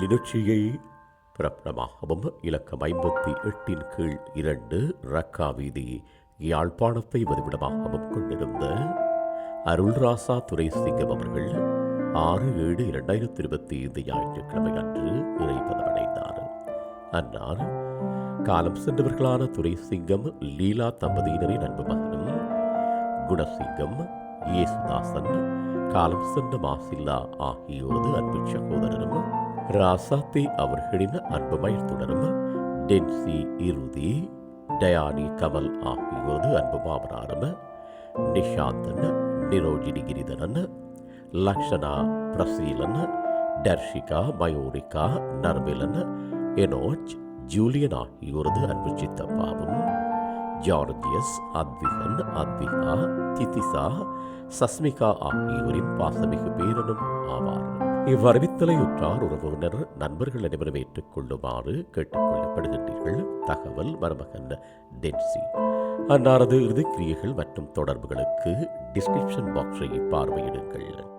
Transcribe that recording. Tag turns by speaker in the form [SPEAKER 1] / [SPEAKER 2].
[SPEAKER 1] நிகழ்ச்சியை பிரபலமாகவும் இலக்கம் ஐம்பத்தி எட்டின் கீழ் இரண்டு ரக்கா வீதி யாழ்ப்பாணத்தை வதிவிடமாகவும் கொண்டிருந்த அருள்ராசா துரைசிங்கம் அவர்கள் ஆறு ஏழு இரண்டாயிரத்தி இருபத்தி ஐந்து ஞாயிற்றுக்கிழமை அன்று இறைப்பதமடைந்தார் அன்னார் காலம் சென்றவர்களான துரைசிங்கம் லீலா தம்பதியினரின் அன்பு மகனும் குணசிங்கம் இயேசுதாசன் காலம் சென்ற மாசில்லா ஆகியோரது அன்பு சகோதரரும்? ராசாத்தி அவர்களின் அன்பு தொடரும்? டென்சி இறுதி டயானி கமல் ஆகியோரது அன்பு மாமனாரும் நிஷாந்தன் நிரோஜினி கிரிதரன் லக்ஷனா பிரசீலன் டர்ஷிகா மயூரிகா நர்மிலன் எனோஜ் ஜூலியன் ஆகியோரது அன்பு சித்தப்பாவும் ஜார்ஜியஸ் அத்விகன் அத்விகா திதிசா சஸ்மிகா ஆகியோரின் பாசமிகு பேரனும் ஆவார். இவ்வறிவித்தலை உற்றார் உறவினர் நண்பர்கள் அனைவரும் ஏற்றுக்கொள்ளுமாறு கேட்டுக்கொள்ளப்படுகின்றீர்கள். தகவல் மருமகன் டென்சி. அன்னாரது இறுதிக்கிரியைகள் மற்றும் தொடர்புகளுக்கு டிஸ்கிரிப்ஷன் பாக்ஸை பார்வையிடுங்கள்.